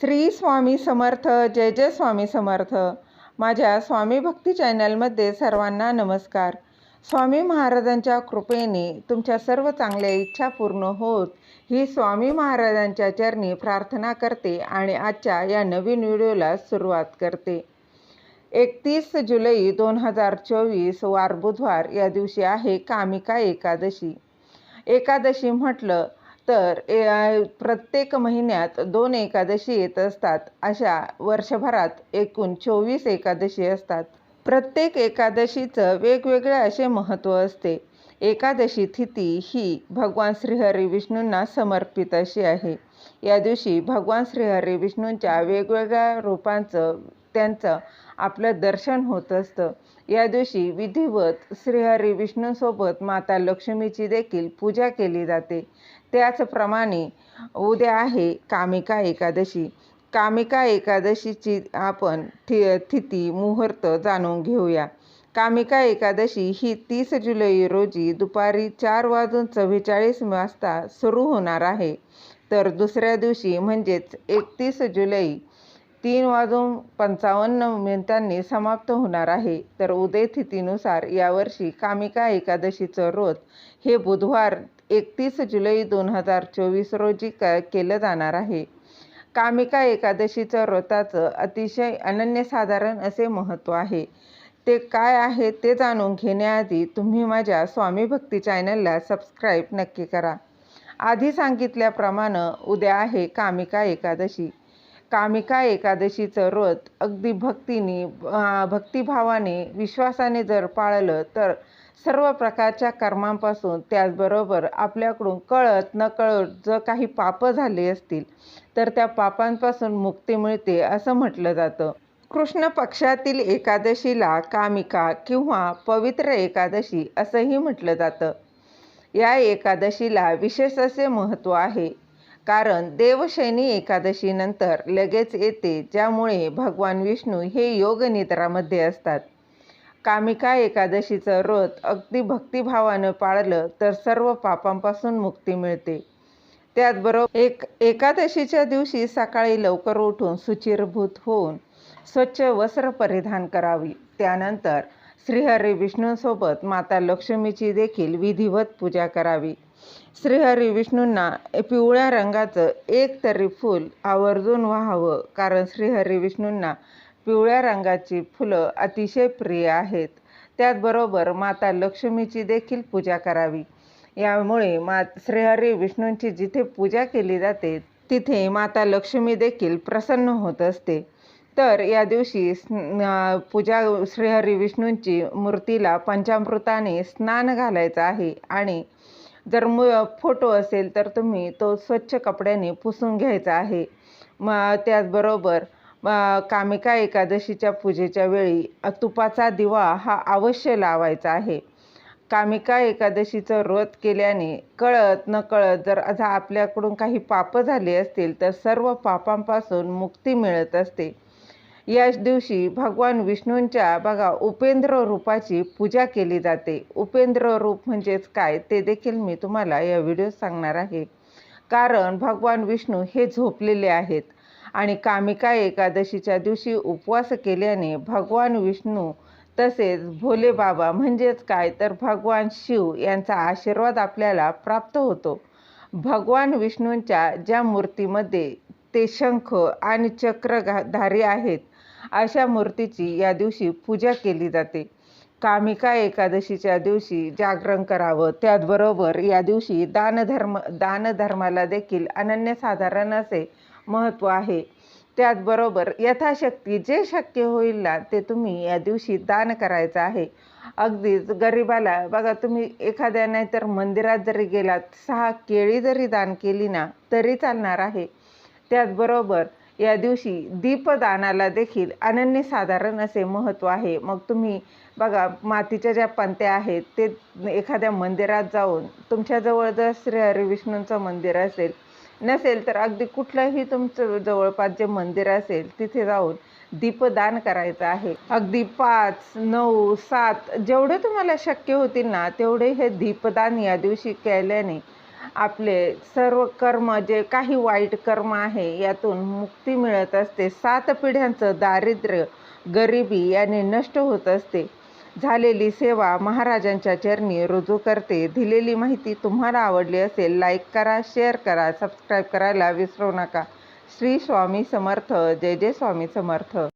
श्री स्वामी समर्थ जय जय स्वामी समर्थ. माझ्या स्वामी भक्ती चॅनलमध्ये सर्वांना नमस्कार. स्वामी महाराजांच्या कृपेने तुमच्या सर्व चांगल्या इच्छा पूर्ण होत ही स्वामी महाराजांच्या चरणी प्रार्थना करते आणि आजच्या या नवीन व्हिडिओला सुरुवात करते. एकतीस जुलै दोन हजार चोवीस वार बुधवार या दिवशी आहे कामिका एकादशी. एकादशी म्हटलं तर ए- प्रत्येक महिन्यात दोन एकादशी येत असतात. अशा वर्षभरात एकूण चोवीस एकादशी असतात. प्रत्येक एकादशीचं वेगवेगळे असे महत्त्व असते. एकादशी तिथी ही भगवान श्रीहरी विष्णूंना समर्पित अशी आहे. या दिवशी भगवान श्रीहरी विष्णूंच्या वेगवेगळ्या रूपांचं त्यांचं आपलं दर्शन होत असतं. या दिवशी विधिवत श्रीहरी विष्णूंसोबत माता लक्ष्मीची देखील पूजा केली जाते. त्याचप्रमाणे उद्या आहे कामिका एकादशी. कामिका एकादशीची आपण थि तिथी मुहूर्त जाणून घेऊया. कामिका एकादशी ही तीस जुलै रोजी दुपारी चार वाजून चव्वेचाळीस वाजता सुरू होणार आहे. तर दुसऱ्या दिवशी म्हणजेच एकतीस जुलै तीन वाजून पंचावन्न मिनिटांनी समाप्त होणार आहे. तर उदय तिथीनुसार यावर्षी कामिका एकादशीचं व्रत हे बुधवार एकतीस जुलै दोन हजार चोवीस रोजी क केलं जाणार आहे. कामिका एकादशीचं व्रताचं अतिशय अनन्यसाधारण असे महत्त्व आहे. ते काय आहे ते जाणून घेण्याआधी तुम्ही माझ्या स्वामी भक्ती चॅनलला सबस्क्राईब नक्की करा. आधी सांगितल्याप्रमाणे उद्या आहे कामिका एकादशी. कामिका एकादशीचं व्रत अगदी भक्तीने भक्तिभावाने विश्वासाने जर पाळलं तर सर्व प्रकारच्या कर्मांपासून त्याचबरोबर आपल्याकडून कळत नकळत जर काही पापं झाली असतील तर त्या पापांपासून मुक्ती मिळते असं म्हटलं जातं. कृष्ण पक्षातील एकादशीला कामिका किंवा पवित्र एकादशी असंही म्हटलं जातं. या एकादशीला विशेष असे महत्त्व आहे कारण देवशैनी एकादशीनंतर लगेच येते ज्यामुळे भगवान विष्णू हे योग निद्रामध्ये असतात. कामिका एकादशीचं व्रत अगदी भक्तिभावानं पाळलं तर सर्व पापांपासून मुक्ती मिळते. त्याचबरोबर एक एकादशीच्या दिवशी सकाळी लवकर उठून सुचिरभूत होऊन स्वच्छ वस्त्र परिधान करावी. त्यानंतर श्रीहरी विष्णूंसोबत माता लक्ष्मीची देखील विधिवत पूजा करावी. श्रीहरी विष्णूंना पिवळ्या रंगाचं एक तरी फूल आवर्जून व्हावं कारण श्रीहरी विष्णूंना पिवळ्या रंगाची फुलं अतिशय प्रिय आहेत. त्याचबरोबर माता लक्ष्मीची देखील पूजा करावी. यामुळे मा श्रीहरी विष्णूंची जिथे पूजा केली जाते तिथे माता लक्ष्मी देखील प्रसन्न होत असते. तर या दिवशी पूजा श्रीहरी विष्णूंची मूर्तीला पंचामृताने स्नान घालायचं आहे. आणि जर मु फोटो असेल तर तुम्ही तो स्वच्छ कपड्याने पुसून घ्यायचा आहे. मग त्याचबरोबर कामिका एकादशीच्या पूजेच्या वेळी तुपाचा दिवा हा अवश्य लावायचा आहे. कामिका एकादशीचं व्रत केल्याने कळत नकळत जर आपल्याकडून काही पापं झाली असतील तर सर्व पापांपासून मुक्ती मिळत असते. याच दिवशी भगवान विष्णूंच्या बघा उपेंद्र रूपाची पूजा केली जाते. उपेंद्र रूप म्हणजेच काय? ते देखील मी तुम्हाला या व्हिडिओत सांगणार आहे. कारण भगवान विष्णू हे झोपलेले आहेत आणि कामिका एकादशीच्या दिवशी उपवास केल्याने भगवान विष्णू तसेच भोले बाबा म्हणजेच काय? तर भगवान शिव यांचा आशीर्वाद आपल्याला प्राप्त होतो. भगवान विष्णूंच्या ज्या मूर्तीमध्ये ते शंख आणि चक्र घा- आहेत अशा मूर्तीची या दिवशी पूजा केली जाते. कामिका एकादशीच्या दिवशी जागरण करावं त्याचबरोबर या दिवशी दानधर्म दानधर्माला देखील अनन्यसाधारण असे महत्त्व आहे. त्याचबरोबर यथाशक्ती जे शक्य होईल ना ते तुम्ही या दिवशी दान करायचं आहे. अगदीच गरिबाला बघा तुम्ही एखाद्या नाही तर मंदिरात जरी गेलात सहा केळी जरी दान केली ना तरी चालणार आहे. त्याचबरोबर या दिवशी दीपदानाला देखील अनन्यसाधारण असे महत्त्व आहे. मग तुम्ही बघा मातीच्या ज्या पंत्या आहेत ते एखाद्या मंदिरात जाऊन तुमच्याजवळ जर श्री हरिविष्णूंचं मंदिर असेल नसेल तर अगदी कुठलंही तुमचं जवळपास जे मंदिर असेल तिथे जाऊन दीपदान करायचं आहे. अगदी पाच नऊ सात जेवढे तुम्हाला शक्य होतील ना तेवढे हे दीपदान या दिवशी केल्याने आपले सर्व कर्म जे काही वाईट कर्म आहे यातून मुक्ती मिळत असते. सात पिढ्यांचं दारिद्र्य गरिबी याने नष्ट होत असते. झालेली सेवा महाराजांच्या चरणी रुजू करते. दिलेली माहिती तुम्हाला आवडली असेल लाईक करा शेअर करा सबस्क्राईब करायला विसरू नका. श्री स्वामी समर्थ. जय जय स्वामी समर्थ.